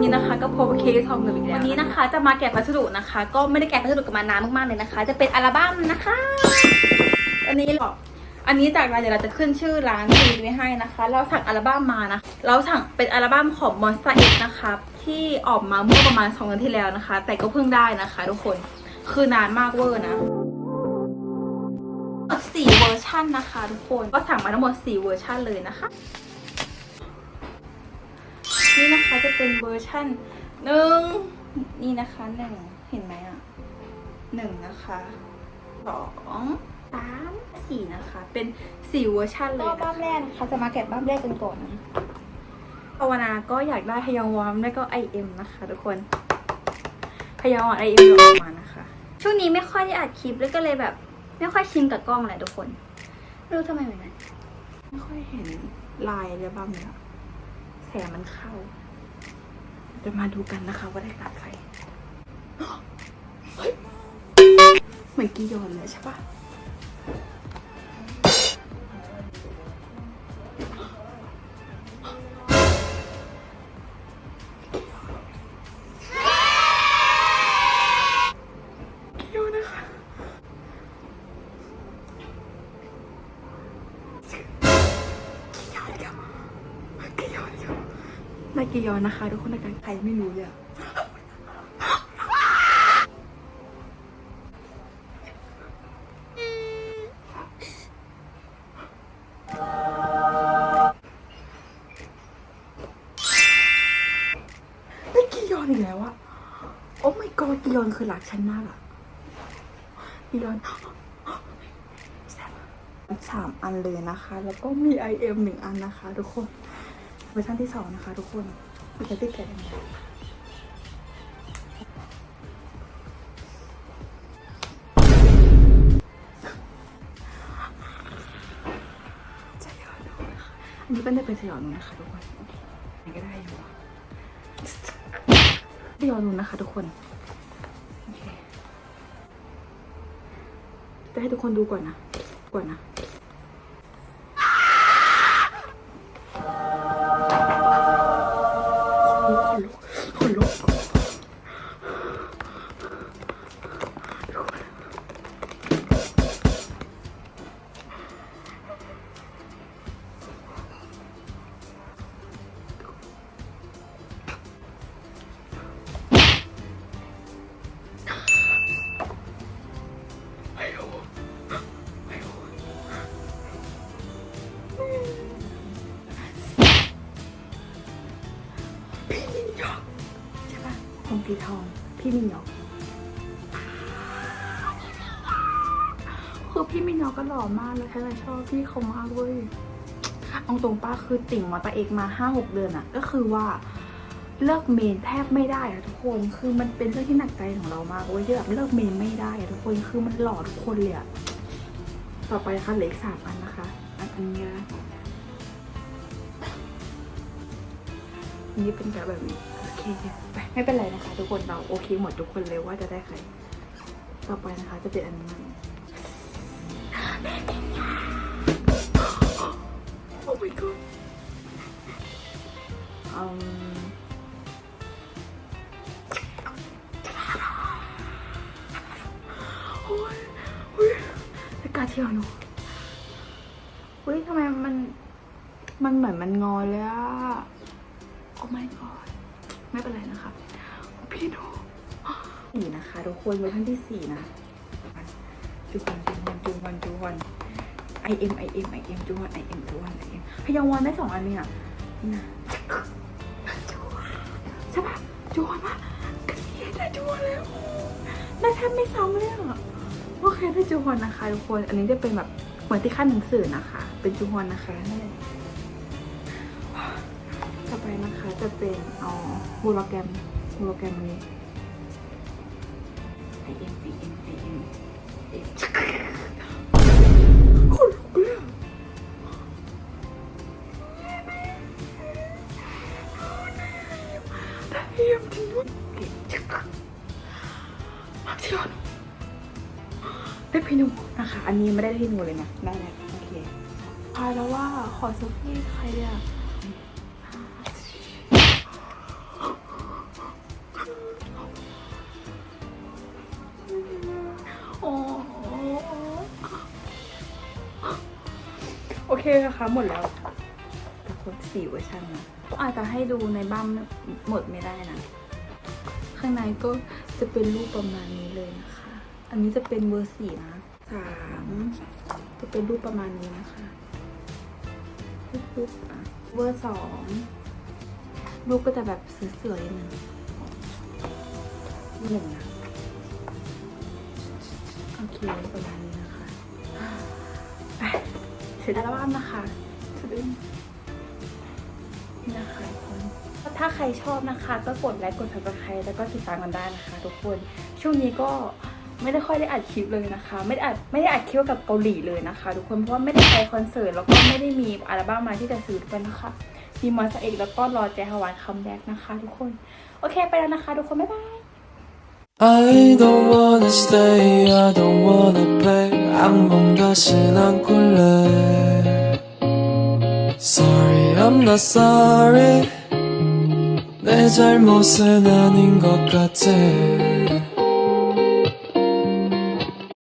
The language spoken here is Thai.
วันนี้นะคะก็พบกับเคสทองเงินอีกแล้ววันนี้นะคะ จะมาแกะพัสดุนะคะ ก็ไม่ได้แกะพัสดุกันมานานมากๆเลยนะคะ จะเป็นอัลบั้มนะคะอันนี้หรออันนี้จากร้านเดี๋ยวเราจะขึ้นชื่อร้านดีไว้ให้นะคะ เราสั่งอัลบั้มมานะ เราสั่งเป็นอัลบั้มของ Monster X นะคะที่ออกมาเมื่อประมาณ2เดือนที่แล้วนะคะ แต่ก็เพิ่งได้นะคะ ทุกคนคือนานมากเวอร์นะสี่เวอร์ชันนะคะ ทุกคนก็สั่งมาทั้งหมดสี่เวอร์ชันเลยนะคะ นี่นะคะจะเป็นเวอร์ชันหนึ่งนี่นะคะหนึ่งเห็นไหมอะหนึ่งนะคะสองสามสี่นะคะ เป็นสี่เวอร์ชันเลยนะคะบ้ามแรกนะคะจะมาแกะบ้ามแรกกันก่อนนะภาวนาก็อยากได้พยองวอมแล้วก็ไอเอ็มนะคะทุกคนพยองวอมไอเอ็มออกมานะคะ ช่วงนี้ไม่ค่อยได้อัดคลิปแล้วก็เลยแบบ ไม่ค่อยชินกับกล้องแหละทุกคนไม่รู้ทำไมเหมือนกันไม่ค่อยเห็นลายเลยบ้างเลยอะ แสงมันเข้า จะมาดูกันนะคะว่าได้ตัดใครเฮ้ยเหมือนกียอนเลยใช่ปะ กียอนนะคะ ทุกคนในการใครไม่รู้เลยอะนายกียอนอีกแล้วอะโอ้ my god กียอนคือรักฉันมากอะกียอนสามอันเลยนะคะ แล้วก็มี IM หนึ่งอันนะคะ ทุกคน เวอร์ชันที่สองนะคะทุกคนมันจะติดแกะยังไงจะยอดูนะคะอันนี้เป็นได้เป็นสยองนูนะคะทุกคนอันนี้ก็ได้อยู่สยองนูนะคะทุกคนโอเคจะให้ทุกคนดูก่อนนะก่อนนะ ปะคนสีทอง พี่มินยอกคือพี่มินยอกก็หล่อมากเลยแค่เลยชอบพี่เขามากเว้ยเอาตรงป้าคือติ่งมอตอร์เอกมาห้าหกเดือนอะก็คือว่าเลิกเมนแทบไม่ได้อะทุกคน คือมันเป็นเรื่องที่หนักใจของเรามากเว้ยที่แบบเลิกเมนไม่ได้อะทุกคน คือมันหล่อทุกคนเลยอะต่อไปนะคะเหลืออีกสามอันนะคะ อันอันนี้นะอันนี้เป็นแบบแบบนี้ เคไปไม่เป็นไรนะคะ ทุกคนเราโอเคหมดทุกคนเลยว่าจะได้ใคร ต่อไปนะคะจะเป็นอันนี้โอ้ my god อืมโอ้ยโอ้ยไม่กล้าเที่ยวหนูอุ้ยทำไมมัน มันเหมือนมันงอเลยอะโอ้ my god ไม่เป็นไรนะคะ พี่หนูสี่นะคะทุกคนเวอร์ชันที่สี่นะจุวันจุวันจุวันจุวัน I M I M I M จุวัน I M จุวัน I M พยังวันได้สองอันเนี่ยนี่นะจุวันใช่ปะจุวันปะกรี๊ดได้จุวันแล้วได้แทบไม่ซ้ำเลยอะโอเคได้จุวันนะคะทุกคน อันนี้จะเป็นแบบเหมือนที่ขั้นหนังสือนะคะ เป็นจุวันนะคะ จะเป็นอ๋อโฮโลแกรมโฮโลแกรมอันนี้ I M I M I M คนลุกเลยอะได้เยี่ยมจริงวะเก่งจังมาเที่ยวหนูได้พี่หนูนะคะ อันนี้ไม่ได้พี่หนูเลยนะ ได้แล้วโอเคพายแล้วว่าขอเซลฟี่ใครเนี่ เคนะคะหมดแล้ว ทุกคนสี่เวอร์ชันนะอาจจะให้ดูในบ้านหมดไม่ได้นะ ข้างในก็จะเป็นรูปประมาณนี้เลยนะคะ อันนี้จะเป็นเบอร์สี่นะสามจะเป็นรูปประมาณนี้นะคะปุ๊บๆอะเบอร์สองรูปก็จะแบบเสือๆอย่างนึงหนึ่งนะโอเคประมาณนี้นะคะไปเสร็จแล้วบ้านนะคะสุดยอดนี่นะคะทุกคน ถ้าใครชอบนะคะ ก็กดไลค์กด subscribe แล้วก็ติดตามกันได้นะคะ ทุกคน ช่วงนี้ก็ไม่ได้ค่อยได้อัดคลิปเลยนะคะ ไม่ได้อัดไม่ได้อัดคลิปกับเกาหลีเลยนะคะ ทุกคน เพราะว่าไม่ได้ไปคอนเสิร์ตแล้วก็ไม่ได้มีอัลบั้มมาที่จะซื้อด้วยนะคะ มีมอนสเอกแล้วก็รอแจฮวานคัมแบ็กนะคะ ทุกคน โอเคไปแล้วนะคะ ทุกคน บ๊ายบาย I don't wanna stay, I don't wanna play. 악몽 다신 안 꿀래. not sorry. 내 잘못은 아닌 것 같아.